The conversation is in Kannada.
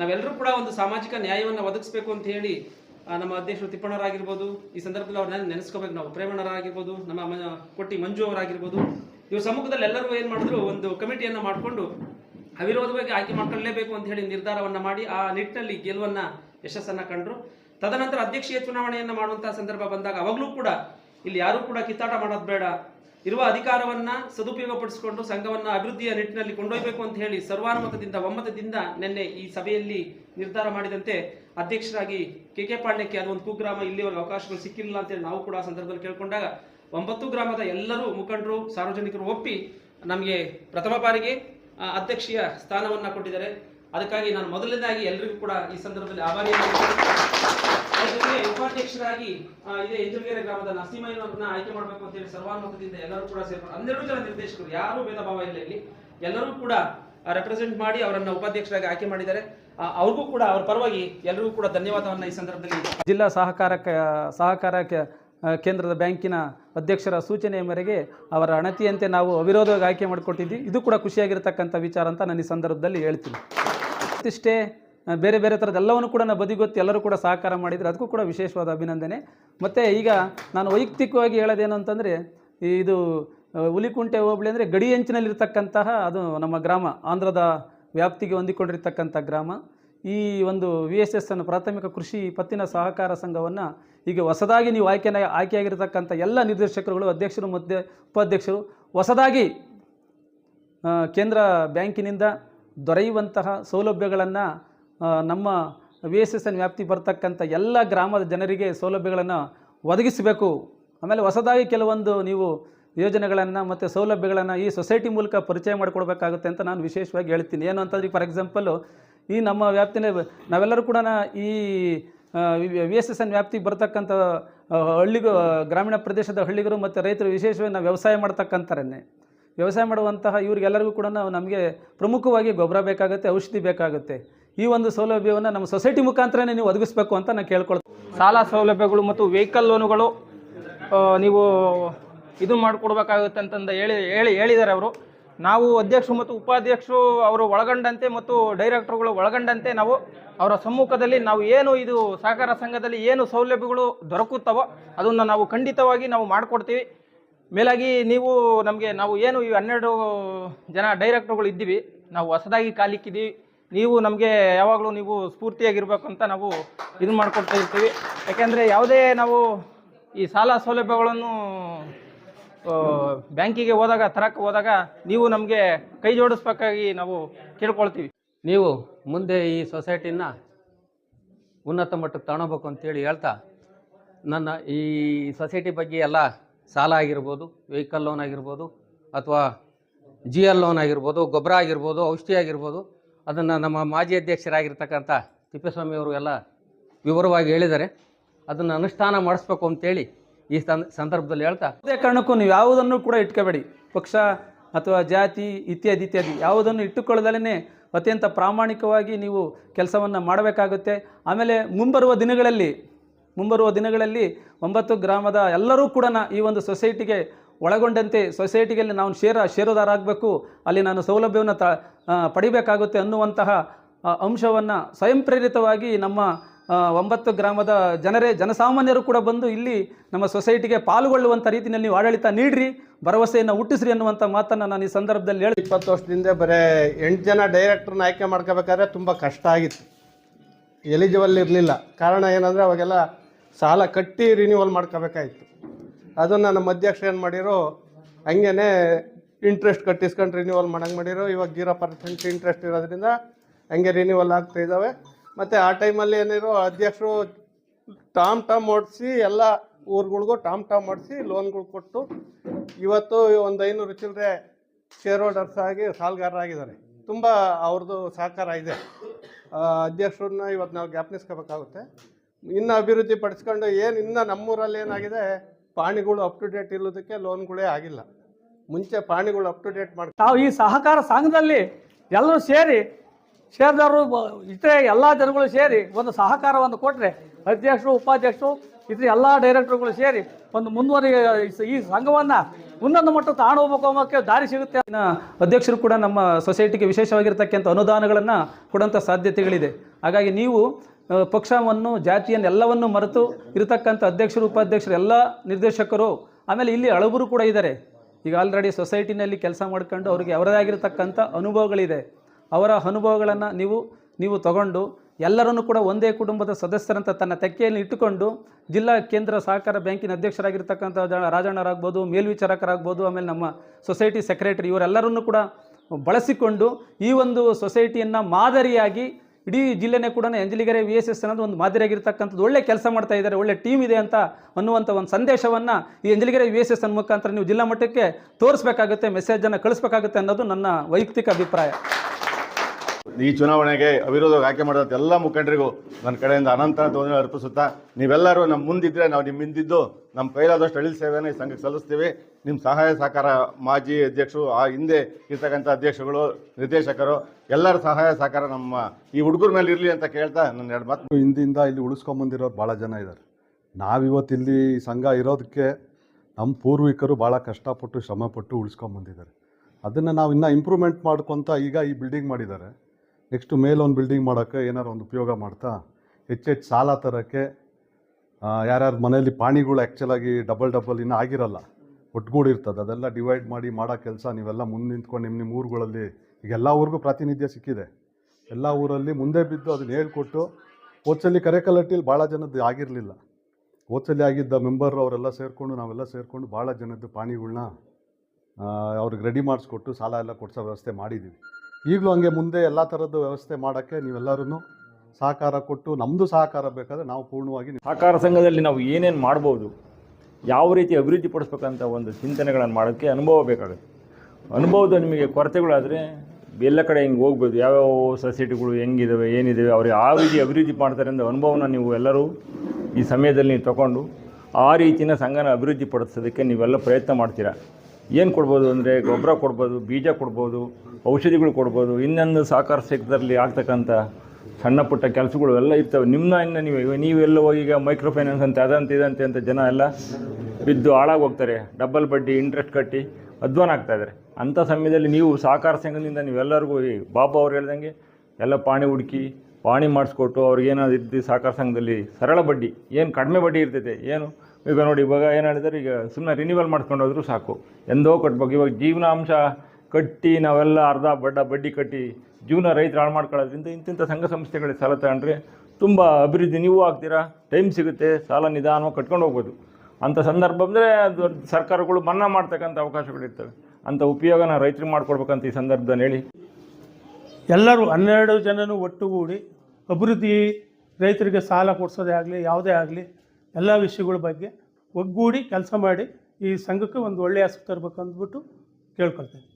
ನಾವೆಲ್ಲರೂ ಕೂಡ ಒಂದು ಸಾಮಾಜಿಕ ನ್ಯಾಯವನ್ನು ಒದಗಿಸಬೇಕು ಅಂತ ಹೇಳಿ ನಮ್ಮ ಅಧ್ಯಕ್ಷರು ತಿಪ್ಪಣ್ಣರಾಗಿರ್ಬೋದು ಈ ಸಂದರ್ಭದಲ್ಲಿ ಅವ್ರನ್ನ ನೆನೆಸ್ಕೋಬೇಕು, ನಾವು ಪ್ರೇಮಣ್ಣರಾಗಿರ್ಬೋದು ನಮ್ಮ ಕೊಟ್ಟಿ ಮಂಜು ಅವರಾಗಿರ್ಬೋದು. ಇವ್ರ ಸಮ್ಮುಖದಲ್ಲಿ ಎಲ್ಲರೂ ಏನು ಮಾಡಿದ್ರು, ಒಂದು ಕಮಿಟಿಯನ್ನು ಮಾಡಿಕೊಂಡು ಅವಿರೋಧವಾಗಿ ಆಯ್ಕೆ ಮಾಡ್ಕೊಳ್ಳೇಬೇಕು ಅಂತ ಹೇಳಿ ನಿರ್ಧಾರವನ್ನ ಮಾಡಿ, ಆ ನಿಟ್ಟಿನಲ್ಲಿ ಗೆಲುವನ್ನ ಯಶಸ್ಸನ್ನ ಕಂಡ್ರು. ತದನಂತರ ಅಧ್ಯಕ್ಷೀಯ ಚುನಾವಣೆಯನ್ನ ಮಾಡುವಂತಹ ಸಂದರ್ಭ ಬಂದಾಗ, ಅವಾಗಲೂ ಕೂಡ ಇಲ್ಲಿ ಯಾರೂ ಕೂಡ ಕಿತ್ತಾಟ ಮಾಡೋದು ಬೇಡ. ಇರುವ ಅಧಿಕಾರವನ್ನ ಸದುಪಯೋಗಪಡಿಸಿಕೊಂಡು ಸಂಘವನ್ನ ಅಭಿವೃದ್ಧಿಯ ನಿಟ್ಟಿನಲ್ಲಿ ಕೊಂಡೊಯ್ಯಬೇಕು ಅಂತ ಹೇಳಿ ಸರ್ವಾನುಮತದಿಂದ, ಒಮ್ಮತದಿಂದ ನಿನ್ನೆ ಈ ಸಭೆಯಲ್ಲಿ ನಿರ್ಧಾರ ಮಾಡಿದಂತೆ ಅಧ್ಯಕ್ಷರಾಗಿ ಕೆ ಕೆ ಪಾಂಡ್ಯಕ್ಕೆ ಅದೊಂದು ಕುಗ್ರಾಮ ಇಲ್ಲಿವರೆಗೆ ಅವಕಾಶಗಳು ಸಿಕ್ಕಿಲ್ಲ ಅಂತೇಳಿ ನಾವು ಕೂಡ ಆ ಸಂದರ್ಭದಲ್ಲಿ ಕೇಳಿಕೊಂಡಾಗ ಒಂಬತ್ತು ಗ್ರಾಮದ ಎಲ್ಲರೂ ಮುಖಂಡರು, ಸಾರ್ವಜನಿಕರು ಒಪ್ಪಿ ನಮಗೆ ಪ್ರಥಮ ಬಾರಿಗೆ ಅಧ್ಯಕ್ಷೀಯ ಸ್ಥಾನವನ್ನು ಕೊಟ್ಟಿದ್ದಾರೆ. ಅದಕ್ಕಾಗಿ ನಾನು ಮೊದಲನೇದಾಗಿ ಎಲ್ಲರಿಗೂ ಕೂಡ ಈ ಸಂದರ್ಭದಲ್ಲಿ ಆಭಾರಿ ಉಪಾಧ್ಯಕ್ಷರಾಗಿ ಇದೇ ಎಂಜಲಗೆರೆ ಗ್ರಾಮದ ನರಸಿಂಹಯ್ಯನವ್ರನ್ನ ಆಯ್ಕೆ ಮಾಡಬೇಕು ಅಂತ ಹೇಳಿ ಸರ್ವಾನುಮತದಿಂದ ಎಲ್ಲರೂ ಕೂಡ ಸೇರ್ಕೊಂಡು, ಹನ್ನೆರಡು ಜನ ನಿರ್ದೇಶಕರು, ಯಾರು ಭೇದ ಭಾವ ಇಲ್ಲ ಇಲ್ಲಿ. ಎಲ್ಲರೂ ಕೂಡ ರೆಪ್ರೆಸೆಂಟ್ ಮಾಡಿ ಅವರನ್ನ ಉಪಾಧ್ಯಕ್ಷರಾಗಿ ಆಯ್ಕೆ ಮಾಡಿದ್ದಾರೆ. ಅವ್ರಿಗೂ ಕೂಡ ಅವ್ರ ಪರವಾಗಿ ಎಲ್ಲರಿಗೂ ಕೂಡ ಧನ್ಯವಾದವನ್ನು ಈ ಸಂದರ್ಭದಲ್ಲಿ ಜಿಲ್ಲಾ ಸಹಕಾರ ಸಹಕಾರ ಕೇಂದ್ರದ ಬ್ಯಾಂಕಿನ ಅಧ್ಯಕ್ಷರ ಸೂಚನೆಯ ಮೇರೆಗೆ ಅವರ ಅಣತಿಯಂತೆ ನಾವು ಅವಿರೋಧವಾಗಿ ಆಯ್ಕೆ ಮಾಡಿಕೊಟ್ಟಿದ್ವಿ. ಇದು ಕೂಡ ಖುಷಿಯಾಗಿರ್ತಕ್ಕಂಥ ವಿಚಾರ ಅಂತ ನಾನು ಈ ಸಂದರ್ಭದಲ್ಲಿ ಹೇಳ್ತೀನಿ. ಇಷ್ಟೇ ಬೇರೆ ಬೇರೆ ಥರದ್ದೆಲ್ಲವನ್ನು ಕೂಡ ನಾವು ಬದಿಗೊತ್ತಿ ಎಲ್ಲರೂ ಕೂಡ ಸಹಕಾರ ಮಾಡಿದರೆ ಅದಕ್ಕೂ ಕೂಡ ವಿಶೇಷವಾದ ಅಭಿನಂದನೆ. ಮತ್ತು ಈಗ ನಾನು ವೈಯಕ್ತಿಕವಾಗಿ ಹೇಳೋದೇನು ಅಂತಂದರೆ ಇದು ಹುಲಿಕುಂಟೆ ಹೋಬಳಿ ಅಂದರೆ ಗಡಿ ಅಂಚಿನಲ್ಲಿರ್ತಕ್ಕಂತಹ ಅದು ನಮ್ಮ ಗ್ರಾಮ, ಆಂಧ್ರದ ವ್ಯಾಪ್ತಿಗೆ ಹೊಂದಿಕೊಂಡಿರ್ತಕ್ಕಂಥ ಗ್ರಾಮ. ಈ ಒಂದು ವಿ ಎಸ್ ಎಸ್ ಅನ್ನು ಪ್ರಾಥಮಿಕ ಕೃಷಿ ಪತ್ತಿನ ಸಹಕಾರ ಸಂಘವನ್ನು ಈಗ ಹೊಸದಾಗಿ ನೀವು ಆಯ್ಕೆ ಆಯ್ಕೆಯಾಗಿರ್ತಕ್ಕಂಥ ಎಲ್ಲ ನಿರ್ದೇಶಕರುಗಳು, ಅಧ್ಯಕ್ಷರು ಮತ್ತು ಉಪಾಧ್ಯಕ್ಷರು ಹೊಸದಾಗಿ ಕೇಂದ್ರ ಬ್ಯಾಂಕಿನಿಂದ ದೊರೆಯುವಂತಹ ಸೌಲಭ್ಯಗಳನ್ನು ನಮ್ಮ ವಿ ಎಸ್ ಎಸ್ ಎನ್ ವ್ಯಾಪ್ತಿ ಬರ್ತಕ್ಕಂಥ ಎಲ್ಲ ಗ್ರಾಮದ ಜನರಿಗೆ ಸೌಲಭ್ಯಗಳನ್ನು ಒದಗಿಸಬೇಕು. ಆಮೇಲೆ ಹೊಸದಾಗಿ ಕೆಲವೊಂದು ನೀವು ಯೋಜನೆಗಳನ್ನು ಮತ್ತು ಸೌಲಭ್ಯಗಳನ್ನು ಈ ಸೊಸೈಟಿ ಮೂಲಕ ಪರಿಚಯ ಮಾಡಿಕೊಡ್ಬೇಕಾಗುತ್ತೆ ಅಂತ ನಾನು ವಿಶೇಷವಾಗಿ ಹೇಳ್ತೀನಿ. ಏನು ಅಂತಂದ್ರೆ ಫಾರ್ ಎಕ್ಸಾಂಪಲ್ಲು ಈ ನಮ್ಮ ವ್ಯಾಪ್ತಿನೇ ನಾವೆಲ್ಲರೂ ಕೂಡ ಈ ವಿ ಎಸ್ ಎಸ್ ಎನ್ ವ್ಯಾಪ್ತಿಗೆ ಬರ್ತಕ್ಕಂಥ ಹಳ್ಳಿಗೂ, ಗ್ರಾಮೀಣ ಪ್ರದೇಶದ ಹಳ್ಳಿಗರು ಮತ್ತು ರೈತರು ವಿಶೇಷವಾಗಿ ನಾವು ವ್ಯವಸಾಯ ಮಾಡ್ತಕ್ಕಂಥರನ್ನೇ. ವ್ಯವಸಾಯ ಮಾಡುವಂತಹ ಇವರಿಗೆಲ್ಲರಿಗೂ ಕೂಡ ನಾವು ನಮಗೆ ಪ್ರಮುಖವಾಗಿ ಗೊಬ್ಬರ ಬೇಕಾಗುತ್ತೆ, ಔಷಧಿ ಬೇಕಾಗುತ್ತೆ. ಈ ಒಂದು ಸೌಲಭ್ಯವನ್ನು ನಮ್ಮ ಸೊಸೈಟಿ ಮುಖಾಂತರನೇ ನೀವು ಒದಗಿಸ್ಬೇಕು ಅಂತ ನಾನು ಕೇಳ್ಕೊಳ್ತೀನಿ. ಸಾಲ ಸೌಲಭ್ಯಗಳು ಮತ್ತು ವೆಹಿಕಲ್ ಲೋನುಗಳು ನೀವು ಇದು ಮಾಡಿಕೊಡ್ಬೇಕಾಗುತ್ತೆ ಅಂತಂದು ಹೇಳಿ ಹೇಳಿ, ಹೇಳಿದ್ದಾರೆ ಅವರು. ನಾವು ಅಧ್ಯಕ್ಷರು ಮತ್ತು ಉಪಾಧ್ಯಕ್ಷರು ಅವರು ಒಳಗೊಂಡಂತೆ ಮತ್ತು ಡೈರೆಕ್ಟರ್ಗಳು ಒಳಗೊಂಡಂತೆ ನಾವು ಅವರ ಸಮ್ಮುಖದಲ್ಲಿ ನಾವು ಏನು ಇದು ಸಹಕಾರ ಸಂಘದಲ್ಲಿ ಏನು ಸೌಲಭ್ಯಗಳು ದೊರಕುತ್ತವೋ ಅದನ್ನು ನಾವು ಖಂಡಿತವಾಗಿ ನಾವು ಮಾಡಿಕೊಡ್ತೀವಿ. ಮೇಲಾಗಿ ನೀವು ನಮಗೆ ನಾವು ಏನು ಈ ಹನ್ನೆರಡು ಜನ ಡೈರೆಕ್ಟರ್ಗಳು ಇದ್ದೀವಿ, ನಾವು ಹೊಸದಾಗಿ ಕಾಲಿಕ್ಕಿದ್ದೀವಿ ನೀವು ನಮಗೆ ಯಾವಾಗಲೂ ನೀವು ಸ್ಫೂರ್ತಿಯಾಗಿರ್ಬೇಕು ಅಂತ ನಾವು ಇದು ಮಾಡ್ಕೊಡ್ತಾ ಇರ್ತೀವಿ. ಯಾಕೆಂದರೆ ಯಾವುದೇ ನಾವು ಈ ಸಾಲ ಸೌಲಭ್ಯಗಳನ್ನು ಬ್ಯಾಂಕಿಗೆ ಹೋದಾಗ, ತರಕ್ಕೆ ಹೋದಾಗ ನೀವು ನಮಗೆ ಕೈ ಜೋಡಿಸ್ಬೇಕಾಗಿ ನಾವು ಕೇಳ್ಕೊಳ್ತೀವಿ. ನೀವು ಮುಂದೆ ಈ ಸೊಸೈಟಿನ ಉನ್ನತ ಮಟ್ಟಕ್ಕೆ ತಗೊಳ್ಬೇಕು ಅಂತೇಳಿ ಹೇಳ್ತಾ ನನ್ನ ಈ ಸೊಸೈಟಿ ಬಗ್ಗೆ ಎಲ್ಲ ಸಾಲ ಆಗಿರ್ಬೋದು ವೆಹಿಕಲ್ ಲೋನ್ ಆಗಿರ್ಬೋದು ಅಥವಾ ಜಿ ಎಲ್ ಲೋನ್ ಆಗಿರ್ಬೋದು, ಗೊಬ್ಬರ ಆಗಿರ್ಬೋದು, ಔಷಧಿ ಆಗಿರ್ಬೋದು, ಅದನ್ನು ನಮ್ಮ ಮಾಜಿ ಅಧ್ಯಕ್ಷರಾಗಿರ್ತಕ್ಕಂಥ ತಿಪ್ಪೇಸ್ವಾಮಿ ಅವರು ಎಲ್ಲ ವಿವರವಾಗಿ ಹೇಳಿದ್ದಾರೆ. ಅದನ್ನು ಅನುಷ್ಠಾನ ಮಾಡಿಸ್ಬೇಕು ಅಂತೇಳಿ ಈ ಸಂದ- ಸಂದರ್ಭದಲ್ಲಿ ಹೇಳ್ತಾ ಯಾವುದೇ ಕಾರಣಕ್ಕೂ ನೀವು ಯಾವುದನ್ನು ಕೂಡ ಇಟ್ಕೋಬೇಡಿ. ಪಕ್ಷ ಅಥವಾ ಜಾತಿ, ಇತ್ಯಾದಿ ಇತ್ಯಾದಿ ಯಾವುದನ್ನು ಇಟ್ಟುಕೊಳ್ಳದಲೇ ಅತ್ಯಂತ ಪ್ರಾಮಾಣಿಕವಾಗಿ ನೀವು ಕೆಲಸವನ್ನು ಮಾಡಬೇಕಾಗುತ್ತೆ. ಆಮೇಲೆ ಮುಂಬರುವ ದಿನಗಳಲ್ಲಿ ಮುಂಬರುವ ದಿನಗಳಲ್ಲಿ ಒಂಬತ್ತು ಗ್ರಾಮದ ಎಲ್ಲರೂ ಕೂಡ ಈ ಒಂದು ಸೊಸೈಟಿಗೆ ಒಳಗೊಂಡಂತೆ ಸೊಸೈಟಿಯಲ್ಲಿ ನಾವು ಷೇರ ಷೇರುದಾರ ಆಗಬೇಕು, ಅಲ್ಲಿ ನಾನು ಸೌಲಭ್ಯವನ್ನು ತ ಪಡಿಬೇಕಾಗುತ್ತೆ ಅನ್ನುವಂತಹ ಅಂಶವನ್ನು ಸ್ವಯಂ ಪ್ರೇರಿತವಾಗಿ ನಮ್ಮ ಒಂಬತ್ತು ಗ್ರಾಮದ ಜನರೇ, ಜನಸಾಮಾನ್ಯರು ಕೂಡ ಬಂದು ಇಲ್ಲಿ ನಮ್ಮ ಸೊಸೈಟಿಗೆ ಪಾಲ್ಗೊಳ್ಳುವಂಥ ರೀತಿಯಲ್ಲಿ ನೀವು ಆಡಳಿತ ನೀಡ್ರಿ, ಭರವಸೆಯನ್ನು ಹುಟ್ಟಿಸ್ರಿ ಅನ್ನುವಂಥ ಮಾತನ್ನು ನಾನು ಈ ಸಂದರ್ಭದಲ್ಲಿ ಹೇಳಿ ಇಪ್ಪತ್ತು ವರ್ಷದಿಂದ ಬರೀ ಎಂಟು ಜನ ಡೈರೆಕ್ಟ್ರನ್ನ ಆಯ್ಕೆ ಮಾಡ್ಕೋಬೇಕಾದ್ರೆ ತುಂಬ ಕಷ್ಟ ಆಗಿತ್ತು. ಎಲಿಜಿಬಲ್ ಇರಲಿಲ್ಲ. ಕಾರಣ ಏನಂದರೆ ಅವಾಗೆಲ್ಲ ಸಾಲ ಕಟ್ಟಿ ರಿನ್ಯೂವಲ್ ಮಾಡ್ಕೋಬೇಕಾಗಿತ್ತು ಅದನ್ನು ನಮ್ಮ ಅಧ್ಯಕ್ಷ ಏನು ಮಾಡಿರೋ ಹಂಗೇ ಇಂಟ್ರೆಸ್ಟ್ ಕಟ್ಟಿಸ್ಕೊಂಡು ರಿನ್ಯೂವಲ್ ಮಾಡಂಗೆ ಮಾಡಿರೋ, ಇವಾಗ ಜೀರೋ ಪರ್ಸೆಂಟ್ ಇಂಟ್ರೆಸ್ಟ್ ಇರೋದ್ರಿಂದ ಹಂಗೆ ರಿನ್ಯೂವಲ್ ಆಗ್ತಾ ಇದ್ದಾವೆ ಮತ್ತು ಆ ಟೈಮಲ್ಲಿ ಏನಿರೋ ಅಧ್ಯಕ್ಷರು ಟಾಮ್ ಟಾಮ್ ಓಡಿಸಿ ಎಲ್ಲ ಊರುಗಳಿಗೂ ಟಾಮ್ ಟಾಮ್ ಮಾಡಿಸಿ ಲೋನ್ಗಳು ಕೊಟ್ಟು ಇವತ್ತು ಒಂದು ಐನೂರು ಚಿಲ್ಲರೆ ಶೇರ್ ಹೋಲ್ಡರ್ಸ್ ಆಗಿ ಸಾಲಗಾರರಾಗಿದ್ದಾರೆ ತುಂಬ ಅವ್ರದ್ದು ಸಹಕಾರ ಇದೆ. ಅಧ್ಯಕ್ಷರನ್ನ ಇವತ್ತು ನಾವು ಜ್ಞಾಪನಿಸ್ಕೋಬೇಕಾಗುತ್ತೆ. ಇನ್ನು ಅಭಿವೃದ್ಧಿ ಪಡಿಸ್ಕೊಂಡು ಏನು ಇನ್ನು ನಮ್ಮೂರಲ್ಲಿ ಏನಾಗಿದೆ ಪಾಣಿಗಳು ಅಪ್ ಟು ಡೇಟ್ ಇಲ್ಲೋದಕ್ಕೆ ಲೋನ್ಗಳೇ ಆಗಿಲ್ಲ. ಮುಂಚೆ ಪಾಣಿಗಳು ಅಪ್ ಟು ಡೇಟ್ ಮಾಡಿ ನಾವು ಈ ಸಹಕಾರ ಸಂಘದಲ್ಲಿ ಎಲ್ಲರೂ ಸೇರಿ ಷೇರ್ದಾರರು ಬ- ಇತರೆ ಎಲ್ಲ ಜನಗಳು ಸೇರಿ ಒಂದು ಸಹಕಾರವನ್ನು ಕೊಟ್ಟರೆ ಅಧ್ಯಕ್ಷರು ಉಪಾಧ್ಯಕ್ಷರು ಇತರೆ ಎಲ್ಲ ಡೈರೆಕ್ಟರ್ಗಳು ಸೇರಿ ಒಂದು ಮುಂದುವರಿ ಈ ಸಂಘವನ್ನು ಉನ್ನತ ಮಟ್ಟ ತಾಣ ಹೋಗ್ಬೇಕು ಅನ್ನೋಕ್ಕೆ ದಾರಿ ಸಿಗುತ್ತೆ. ಇನ್ನ ಅಧ್ಯಕ್ಷರು ಕೂಡ ನಮ್ಮ ಸೊಸೈಟಿಗೆ ವಿಶೇಷವಾಗಿರ್ತಕ್ಕಂಥ ಅನುದಾನಗಳನ್ನು ಕೊಡುವಂಥ ಸಾಧ್ಯತೆಗಳಿದೆ. ಹಾಗಾಗಿ ನೀವು ಪಕ್ಷವನ್ನು ಜಾತಿಯನ್ನು ಎಲ್ಲವನ್ನು ಮರೆತು ಇರತಕ್ಕಂಥ ಅಧ್ಯಕ್ಷರು, ಉಪಾಧ್ಯಕ್ಷರು, ಎಲ್ಲ ನಿರ್ದೇಶಕರು, ಆಮೇಲೆ ಇಲ್ಲಿ ಹಳಬರು ಕೂಡ ಇದ್ದಾರೆ. ಈಗ ಆಲ್ರೆಡಿ ಸೊಸೈಟಿನಲ್ಲಿ ಕೆಲಸ ಮಾಡ್ಕೊಂಡು ಅವರಿಗೆ ಅವರದೇ ಆಗಿರತಕ್ಕಂಥ ಅನುಭವಗಳಿದೆ. ಅವರ ಅನುಭವಗಳನ್ನು ನೀವು ನೀವು ತಗೊಂಡು ಎಲ್ಲರನ್ನು ಕೂಡ ಒಂದೇ ಕುಟುಂಬದ ಸದಸ್ಯರಂತ ತನ್ನ ತೆಕ್ಕೆಯಲ್ಲಿ ಇಟ್ಟುಕೊಂಡು ಜಿಲ್ಲಾ ಕೇಂದ್ರ ಸಹಕಾರ ಬ್ಯಾಂಕಿನ ಅಧ್ಯಕ್ಷರಾಗಿರ್ತಕ್ಕಂಥ ರಾಜಣ್ಣರಾಗ್ಬೋದು, ಮೇಲ್ವಿಚಾರಕರಾಗ್ಬೋದು, ಆಮೇಲೆ ನಮ್ಮ ಸೊಸೈಟಿ ಸೆಕ್ರೆಟರಿ ಇವರೆಲ್ಲರನ್ನು ಕೂಡ ಬಳಸಿಕೊಂಡು ಈ ಒಂದು ಸೊಸೈಟಿಯನ್ನು ಮಾದರಿಯಾಗಿ ಇಡೀ ಜಿಲ್ಲೆನೇ ಕೂಡ ಎಂಜಲಿಗೆರೆ ವಿ ಎಸ್ ಎಸ್ ಅನ್ನೋದು ಒಂದು ಮಾದರಿಯಾಗಿರ್ತಕ್ಕಂಥದ್ದು. ಒಳ್ಳೆ ಕೆಲಸ ಮಾಡ್ತಾ ಇದ್ದಾರೆ, ಒಳ್ಳೆ ಟೀಮ್ ಇದೆ ಅಂತ ಅನ್ನುವಂಥ ಒಂದು ಸಂದೇಶವನ್ನು ಈ ಎಂಜಲಿಗೆರೆ ವಿ ಎಸ್ ಎಸ್ ಅನ್ನ ಮುಖಾಂತರ ನೀವು ಜಿಲ್ಲಾ ಮಟ್ಟಕ್ಕೆ ತೋರಿಸ್ಬೇಕಾಗುತ್ತೆ ಮೆಸೇಜನ್ನು ಕಳಿಸ್ಬೇಕಾಗುತ್ತೆ ಅನ್ನೋದು ನನ್ನ ವೈಯಕ್ತಿಕ ಅಭಿಪ್ರಾಯ. ಈ ಚುನಾವಣೆಗೆ ಅವಿರೋಧವಾಗಿ ಆಯ್ಕೆ ಮಾಡಿದಂಥ ಎಲ್ಲ ಮುಖಂಡರಿಗೂ ನನ್ನ ಕಡೆಯಿಂದ ಅನಂತ ತೊಂದರೆ ಅರ್ಪಿಸುತ್ತಾ, ನೀವೆಲ್ಲರೂ ನಮ್ಮ ಮುಂದಿದ್ದರೆ ನಾವು ನಿಮ್ಮ ಹಿಂದಿದ್ದು ನಮ್ಮ ಕೈಲಾದಷ್ಟು ಅಳಿಲ್ ಸೇವೆಯನ್ನು ಈ ಸಂಘಕ್ಕೆ ಸಲ್ಲಿಸ್ತೀವಿ. ನಿಮ್ಮ ಸಹಾಯ ಸಹಕಾರ ಮಾಜಿ ಅಧ್ಯಕ್ಷರು, ಆ ಹಿಂದೆ ಇರ್ತಕ್ಕಂಥ ಅಧ್ಯಕ್ಷಗಳು ನಿರ್ದೇಶಕರು, ಎಲ್ಲರ ಸಹಾಯ ಸಹಕಾರ ನಮ್ಮ ಈ ಹುಡುಗರ ಮೇಲೆ ಇರಲಿ ಅಂತ ಕೇಳ್ತಾ ನನ್ನ ಎರಡು ಮಾತು. ಹಿಂದಿಂದ ಇಲ್ಲಿ ಉಳಿಸ್ಕೊಂಬಂದಿರೋರು ಭಾಳ ಜನ ಇದ್ದಾರೆ. ನಾವಿವತ್ತು ಇಲ್ಲಿ ಸಂಘ ಇರೋದಕ್ಕೆ ನಮ್ಮ ಪೂರ್ವಿಕರು ಭಾಳ ಕಷ್ಟಪಟ್ಟು ಶ್ರಮಪಟ್ಟು ಉಳಿಸ್ಕೊಂಬಂದಿದ್ದಾರೆ. ಅದನ್ನು ನಾವು ಇನ್ನೂ ಇಂಪ್ರೂವ್ಮೆಂಟ್ ಮಾಡ್ಕೊತ ಈಗ ಈ ಬಿಲ್ಡಿಂಗ್ ಮಾಡಿದ್ದಾರೆ. ನೆಕ್ಸ್ಟು ಮೇಲೊಂದು ಬಿಲ್ಡಿಂಗ್ ಮಾಡೋಕ್ಕೆ ಏನಾರು ಒಂದು ಉಪಯೋಗ ಮಾಡ್ತಾ ಹೆಚ್ಚೆಚ್ಚು ಸಾಲ ತರೋಕ್ಕೆ ಯಾರ್ಯಾರ ಮನೆಯಲ್ಲಿ ಪಾಣಿಗಳು ಆ್ಯಕ್ಚುಲಾಗಿ ಡಬಲ್ ಡಬಲ್ ಇನ್ನೂ ಆಗಿರಲ್ಲ. ಒಟ್ಟುಗೂಡಿರ್ತದೆ ಅದೆಲ್ಲ ಡಿವೈಡ್ ಮಾಡಿ ಮಾಡೋ ಕೆಲಸ ನೀವೆಲ್ಲ ಮುಂದೆ ನಿಂತ್ಕೊಂಡು ನಿಮ್ಮ ನಿಮ್ಮ ಊರುಗಳಲ್ಲಿ ಈಗ ಎಲ್ಲ ಊರಿಗೂ ಪ್ರಾತಿನಿಧ್ಯ ಸಿಕ್ಕಿದೆ. ಎಲ್ಲ ಊರಲ್ಲಿ ಮುಂದೆ ಬಿದ್ದು ಅದನ್ನ ಹೇಳ್ಕೊಟ್ಟು ಹೋದ್ಸಲಿ ಕರೆಕಲಟ್ಟಿಲಿ ಭಾಳ ಜನದ್ದು ಆಗಿರಲಿಲ್ಲ. ಹೋದ್ಸಲಿ ಆಗಿದ್ದ ಮೆಂಬರ್ ಅವರೆಲ್ಲ ಸೇರಿಕೊಂಡು ನಾವೆಲ್ಲ ಸೇರಿಕೊಂಡು ಭಾಳ ಜನದ್ದು ಪಾಣಿಗಳನ್ನ ಅವ್ರಿಗೆ ರೆಡಿ ಮಾಡಿಸ್ಕೊಟ್ಟು ಸಾಲ ಎಲ್ಲ ಕೊಡಿಸೋ ವ್ಯವಸ್ಥೆ ಮಾಡಿದ್ದೀವಿ ಈಗಲೂ ಹಂಗೆ ಮುಂದೆ ಎಲ್ಲ ಥರದ್ದು ವ್ಯವಸ್ಥೆ ಮಾಡೋಕ್ಕೆ ನೀವೆಲ್ಲರೂ ಸಹಕಾರ ಕೊಟ್ಟು ನಮ್ಮದು ಸಹಕಾರ ಬೇಕಾದರೆ ನಾವು ಪೂರ್ಣವಾಗಿ ಸಹಕಾರ ಸಂಘದಲ್ಲಿ ನಾವು ಏನೇನು ಮಾಡ್ಬೋದು? ಯಾವ ರೀತಿ ಅಭಿವೃದ್ಧಿ ಪಡಿಸ್ಬೇಕಂತ ಒಂದು ಚಿಂತನೆಗಳನ್ನು ಮಾಡೋಕ್ಕೆ ಅನುಭವ ಬೇಕಾಗುತ್ತೆ. ಅನುಭವದ ನಿಮಗೆ ಕೊರತೆಗಳಾದರೆ ಎಲ್ಲ ಕಡೆ ಹಿಂಗೆ ಹೋಗ್ಬೋದು. ಯಾವ್ಯಾವ ಸೊಸೈಟಿಗಳು ಹೆಂಗಿದ್ದಾವೆ ಏನಿದ್ದಾವೆ ಅವ್ರು ಯಾವ ರೀತಿ ಅಭಿವೃದ್ಧಿ ಮಾಡ್ತಾರೆ ಅಂತ ಅನುಭವನ ನೀವು ಎಲ್ಲರೂ ಈ ಸಮಯದಲ್ಲಿ ನೀವು ತಗೊಂಡು ಆ ರೀತಿಯ ಸಂಘನ ಅಭಿವೃದ್ಧಿ ಪಡಿಸೋದಕ್ಕೆ ನೀವೆಲ್ಲ ಪ್ರಯತ್ನ ಮಾಡ್ತೀರಾ? ಏನು ಕೊಡ್ಬೋದು ಅಂದರೆ ಗೊಬ್ಬರ ಕೊಡ್ಬೋದು, ಬೀಜ ಕೊಡ್ಬೋದು, ಔಷಧಿಗಳು ಕೊಡ್ಬೋದು, ಇನ್ನೊಂದು ಸಹಕಾರ ಸೆಕ್ಟರಲ್ಲಿ ಆಗ್ತಕ್ಕಂಥ ಸಣ್ಣ ಪುಟ್ಟ ಕೆಲಸಗಳು ಎಲ್ಲ ಇರ್ತವೆ. ನಿಮ್ಮನ್ನ ನೀವು ನೀವೆಲ್ಲ ಈಗ ಮೈಕ್ರೋ ಫೈನಾನ್ಸ್ ಅಂತ, ಅದಂತೆ ಇದಂತೆ ಅಂತ ಜನ ಎಲ್ಲ ಬಿದ್ದು ಹಾಳಾಗಿ ಹೋಗ್ತಾರೆ. ಡಬಲ್ ಬಡ್ಡಿ ಇಂಟ್ರೆಸ್ಟ್ ಕಟ್ಟಿ ಅಧ್ವಾನ ಆಗ್ತಾ ಇದ್ದಾರೆ ಅಂಥ ಸಮಯದಲ್ಲಿ ನೀವು ಸಹಕಾರ ಸಂಘದಿಂದ ನೀವೆಲ್ಲರಿಗೂ ಈ ಬಾಬಾ ಅವ್ರು ಹೇಳ್ದಂಗೆ ಎಲ್ಲ ಪಾಣಿ ಹುಡುಕಿ, ಪಾಣಿ ಮಾಡಿಸ್ಕೊಟ್ಟು ಅವ್ರಿಗೆ ಏನಾದ್ರು ಇದ್ದು ಸಹಕಾರ ಸಂಘದಲ್ಲಿ ಸರಳ ಬಡ್ಡಿ, ಏನು ಕಡಿಮೆ ಬಡ್ಡಿ ಇರ್ತೈತೆ, ಏನು? ಈಗ ನೋಡಿ, ಇವಾಗ ಏನು ಹೇಳಿದ್ರೆ, ಈಗ ಸುಮ್ಮನೆ ರಿನಿವಲ್ ಮಾಡ್ಕೊಂಡು ಹೋದ್ರೂ ಸಾಕು. ಎಂದೋ ಕಟ್ಬೇಕು ಇವಾಗ ಜೀವನಾಂಶ ಕಟ್ಟಿ ನಾವೆಲ್ಲ ಅರ್ಧ ಬಡ್ಡ ಬಡ್ಡಿ ಕಟ್ಟಿ ಜೀವನ ರೈತರು ಹಾಳು ಮಾಡ್ಕೊಳ್ಳೋದ್ರಿಂದ ಇಂತಿಂಥ ಸಂಘ ಸಂಸ್ಥೆಗಳಿಗೆ ಸಾಲ ತಗೊಂಡ್ರೆ ತುಂಬ ಅಭಿವೃದ್ಧಿ ನೀವು ಆಗ್ತೀರಾ? ಟೈಮ್ ಸಿಗುತ್ತೆ, ಸಾಲ ನಿಧಾನವಾಗಿ ಕಟ್ಕೊಂಡು ಹೋಗ್ಬೋದು. ಅಂಥ ಸಂದರ್ಭ ಅಂದರೆ ಅದು ಸರ್ಕಾರಗಳು ಮನ್ನಾ ಮಾಡ್ತಕ್ಕಂಥ ಅವಕಾಶಗಳಿರ್ತವೆ. ಅಂಥ ಉಪಯೋಗನ ರೈತರಿಗೆ ಮಾಡ್ಕೊಡ್ಬೇಕಂತ ಈ ಸಂದರ್ಭದಲ್ಲಿ ಹೇಳಿ. ಎಲ್ಲರೂ ಹನ್ನೆರಡು ಜನನು ಒಟ್ಟುಗೂಡಿ ಅಭಿವೃದ್ಧಿ ರೈತರಿಗೆ ಸಾಲ ಕೊಡಿಸೋದೇ ಆಗಲಿ, ಯಾವುದೇ ಆಗಲಿ, ಎಲ್ಲ ವಿಷಯಗಳ ಬಗ್ಗೆ ಒಗ್ಗೂಡಿ ಕೆಲಸ ಮಾಡಿ ಈ ಸಂಘಕ್ಕೆ ಒಂದು ಒಳ್ಳೆಯ ಹೆಸರು ತರಬೇಕು ಅಂದ್ಬಿಟ್ಟು ಕೇಳ್ಕೊಳ್ತೀನಿ.